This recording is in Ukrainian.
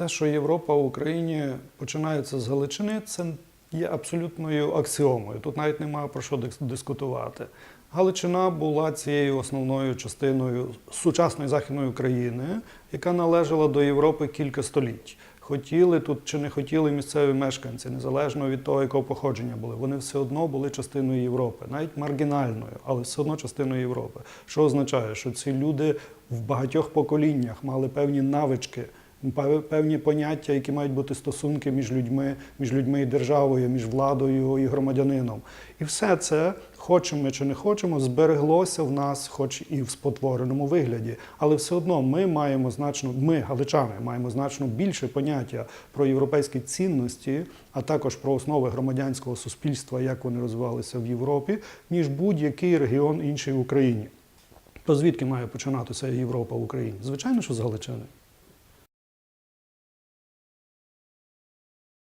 Те, що Європа в Україні починається з Галичини, це є абсолютною аксіомою. Тут навіть немає про що дис- дискутувати. Галичина була цією основною частиною сучасної західної України, яка належала до Європи кілька століть. Хотіли тут чи не хотіли місцеві мешканці, незалежно від того, якого походження були, вони все одно були частиною Європи, навіть маргінальною, але все одно частиною Європи. Що означає, що ці люди в багатьох поколіннях мали певні навички, певні поняття, які мають бути стосунки між людьми, між людьми і державою, між владою і громадянином. І все це, хочемо чи не хочемо, збереглося в нас, хоч і в спотвореному вигляді. Але все одно ми маємо значно, ми, галичани, маємо значно більше поняття про європейські цінності, а також про основи громадянського суспільства, як вони розвивалися в Європі, ніж будь-який регіон інший в Україні. То звідки має починатися Європа в Україні? Звичайно, що з Галичини.